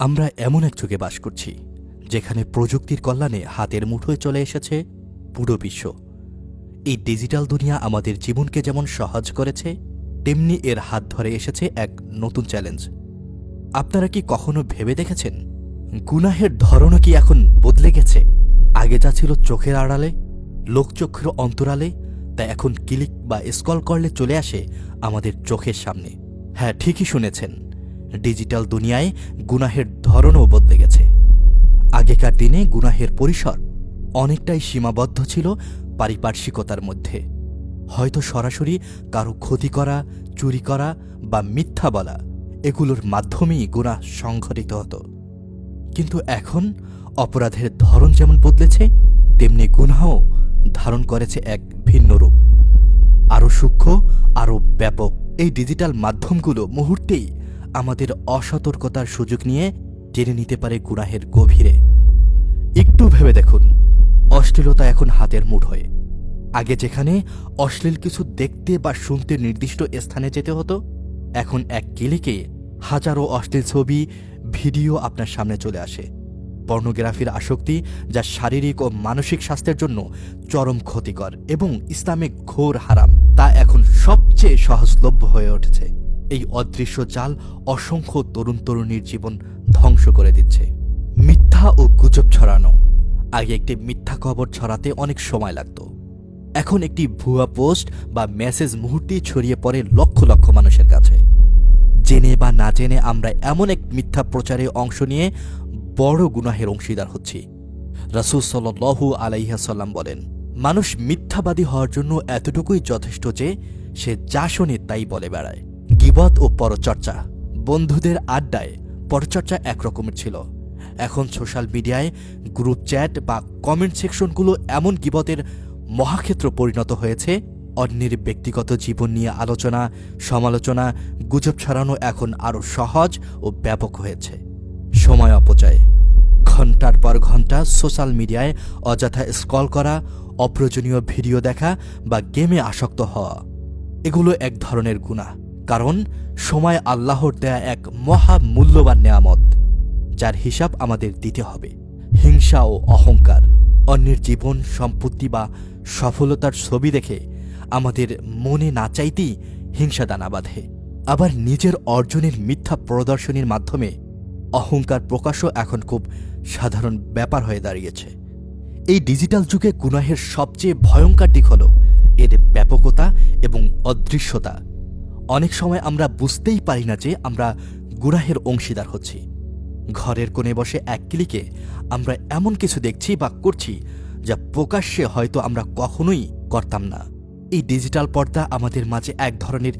আমরা এমন এক যুগে বাস করছি, যেখানে প্রযুক্তির কল্যাণে হাতের মুঠোয় চলে এসেছে পুরো বিশ্ব। এই ডিজিটাল দুনিয়া আমাদের জীবনকে যেমন সহজ করেছে, তেমনি এর হাত ধরে এসেছে এক নতুন চ্যালেঞ্জ। আপনারা কি কখনো ভেবে দেখেছেন, গুনাহের ধরনও কি এখন বদলে গেছে? আগে যা ছিল চোখের আড়ালে, লোকচক্ষুর অন্তরালে, তা এখন ক্লিক বা স্কল করলে চলে আসে আমাদের চোখের সামনে। হ্যাঁ ঠিকই শুনেছেন। ডিজিটাল দুনিয়ায় গুনাহের ধরনও বদলে গেছে। আগেকার দিনে গুনাহের পরিসর অনেকটাই সীমাবদ্ধ ছিল পারিপার্শ্বিকতার মধ্যে। হয়তো সরাসরি কারও ক্ষতি করা, চুরি করা বা মিথ্যা বলা, এগুলোর মাধ্যমেই গুনাহ সংঘটিত হতো। কিন্তু এখন অপরাধের ধরন যেমন বদলেছে, তেমনি গুনাহও ধারণ করেছে এক ভিন্ন রূপ। আরও সূক্ষ্ম, আরও ব্যাপক এই ডিজিটাল মাধ্যমগুলো মুহূর্তেই আমাদের অসতর্কতার সুযোগ নিয়ে টেনে নিতে পারে গুনাহের গভীরে। একটু ভেবে দেখুন, অশ্লীলতা এখন হাতের মুঠোয় আগে যেখানে অশ্লীল কিছু দেখতে বা শুনতে নির্দিষ্ট স্থানে যেতে হতো, এখন এক ক্লিকে হাজারো অশ্লীল ছবি, ভিডিও আপনার সামনে চলে আসে। পর্নোগ্রাফির আসক্তি যা শারীরিক ও মানসিক স্বাস্থ্যের জন্য চরম ক্ষতিকর এবং ইসলামিক ঘোর হারাম, তা এখন সবচেয়ে সহজলভ্য হয়ে উঠেছে। এই অদৃশ্য জাল অসংখ্য তরুণ তরুণীর জীবন ধ্বংস করে দিচ্ছে। মিথ্যা ও গুজব ছড়ানো। আগে একটি মিথ্যা খবর ছড়াতে অনেক সময় লাগত। এখন একটি ভুয়া পোস্ট বা মেসেজ মুহূর্তেই ছড়িয়ে পড়ে লক্ষ লক্ষ মানুষের কাছে। জেনে বা না জেনে আমরা এমন এক মিথ্যা প্রচারে অংশ নিয়ে বড় গুনাহের অংশীদার হচ্ছি। রাসুল সাল্লু আলাইহাসাল্লাম বলেন, মানুষ মিথ্যাবাদী হওয়ার জন্য এতটুকুই যথেষ্ট যে সে যা শোনে তাই বলে বেড়ায়। গিবত ও পরচর্চা। বন্ধুদের আড্ডায় পরচর্চা একরকমের ছিল। এখন সোশ্যাল মিডিয়ায় গ্রুপ চ্যাট বা কমেন্ট সেকশনগুলো এমন গিবতের মহাক্ষেত্র পরিণত হয়েছে, অন্যের ব্যক্তিগত জীবন নিয়ে আলোচনা, সমালোচনা, গুজব ছড়ানো এখন আরও সহজ ও ব্যাপক হয়েছে। সময় অপচয়। ঘণ্টার পর ঘণ্টা সোশ্যাল মিডিয়ায় অযথা স্ক্রল করা, অপ্রয়োজনীয় ভিডিও দেখা বা গেমে আসক্ত হওয়া, এগুলো এক ধরনের গুণা। কারণ সময় আল্লাহর দেয়া এক মহা মূল্যবান নেয়ামত, যার হিসাব আমাদের দিতে হবে। হিংসা ও অহংকার, অন্যের জীবন সম্পত্তি বা সফলতার ছবি দেখে আমাদের মনে না চাইতেই হিংসা দানা বাঁধে। আবার নিজের অর্জনের মিথ্যা প্রদর্শনীর মাধ্যমে অহংকার প্রকাশও এখন খুব সাধারণ ব্যাপার হয়ে দাঁড়িয়েছে। এই ডিজিটাল যুগে গুনাহের সবচেয়ে ভয়ঙ্কর দিক হল এর ব্যাপকতা এবং অদৃশ্যতা। অনেক সময় আমরা বুঝতেই পারি না যে আমরা গুনাহের অংশীদার হচ্ছি। ঘরের কোণে বসে এক ক্লিকে আমরা এমন কিছু দেখছি বা করছি যা প্রকাশ্যে হয়তো আমরা কখনোই করতাম না। এই ডিজিটাল পর্দা আমাদের মাঝে এক ধরনের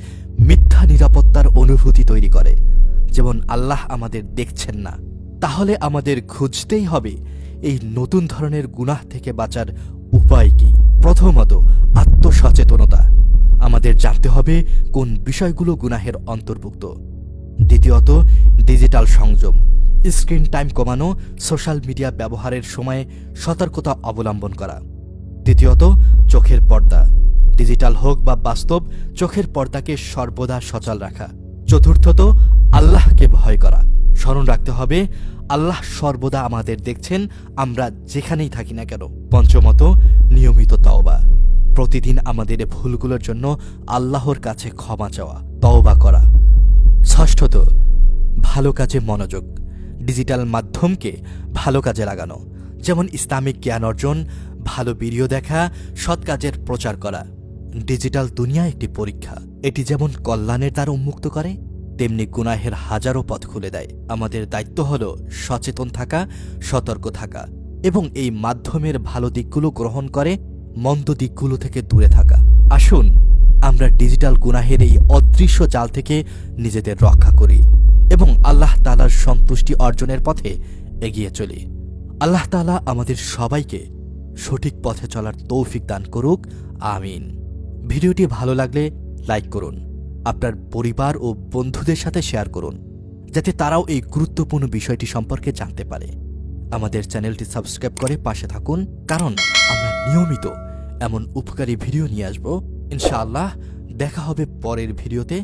মিথ্যা নিরাপত্তার অনুভূতি তৈরি করে, যেমন আল্লাহ আমাদের দেখছেন না। তাহলে আমাদের খুঁজতেই হবে এই নতুন ধরনের গুনাহ থেকে বাঁচার উপায় কি? প্রথমত, আত্মসচেতনতা। আমাদের জানতে হবে কোন বিষয়গুলো গুনাহের অন্তর্ভুক্ত। দ্বিতীয়ত, ডিজিটাল সংযম, স্ক্রিন টাইম কমানো, সোশ্যাল মিডিয়া ব্যবহারের সময়ে সতর্কতা অবলম্বন করা। তৃতীয়ত, চোখের পর্দা, ডিজিটাল হোক বা বাস্তব, চোখের পর্দাকে সর্বদা সচল রাখা। চতুর্থত, আল্লাহকে ভয় করা। স্মরণ রাখতে হবে, আল্লাহ সর্বদা আমাদের দেখছেন, আমরা যেখানেই থাকি না কেন। পঞ্চমত, নিয়মিত তওবা। প্রতিদিন আমাদের ভুলগুলোর জন্য আল্লাহর কাছে ক্ষমা চাওয়া, তওবা করা। ষষ্ঠত, ভালো কাজে মনোযোগ। ডিজিটাল মাধ্যমকে ভালো কাজে লাগানো, যেমন ইসলামিক জ্ঞান অর্জন, ভালো ভিডিও দেখা, সৎ কাজের প্রচার করা। ডিজিটাল দুনিয়া একটি পরীক্ষা। এটি যেমন কল্যাণের দ্বার উন্মুক্ত করে, তেমনি গুনাহের হাজারো পথ খুলে দেয়। আমাদের দায়িত্ব হল সচেতন থাকা, সতর্ক থাকা এবং এই মাধ্যমের ভালো দিকগুলো গ্রহণ করে মন্দ দিকগুলো থেকে দূরে থাকা। আসুন, আমরা ডিজিটাল গুনাহের এই অদৃশ্য জাল থেকে নিজেদের রক্ষা করি এবং আল্লাহ তালার সন্তুষ্টি অর্জনের পথে এগিয়ে চলি। আল্লাহ তালা আমাদের সবাইকে সঠিক পথে চলার তৌফিক দান করুক। আমিন। ভিডিওটি ভালো লাগলে লাইক করুন, আপনার পরিবার ও বন্ধুদের সাথে শেয়ার করুন, যাতে তারাও এই গুরুত্বপূর্ণ বিষয়টি সম্পর্কে জানতে পারে। আমাদের চ্যানেলটি সাবস্ক্রাইব করে পাশে থাকুন, কারণ আমরা নিয়মিত এমন উপকারী ভিডিও নিয়ে আসব। ইনশাআল্লাহ দেখা হবে পরের ভিডিওতে।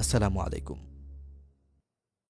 আসসালামু আলাইকুম।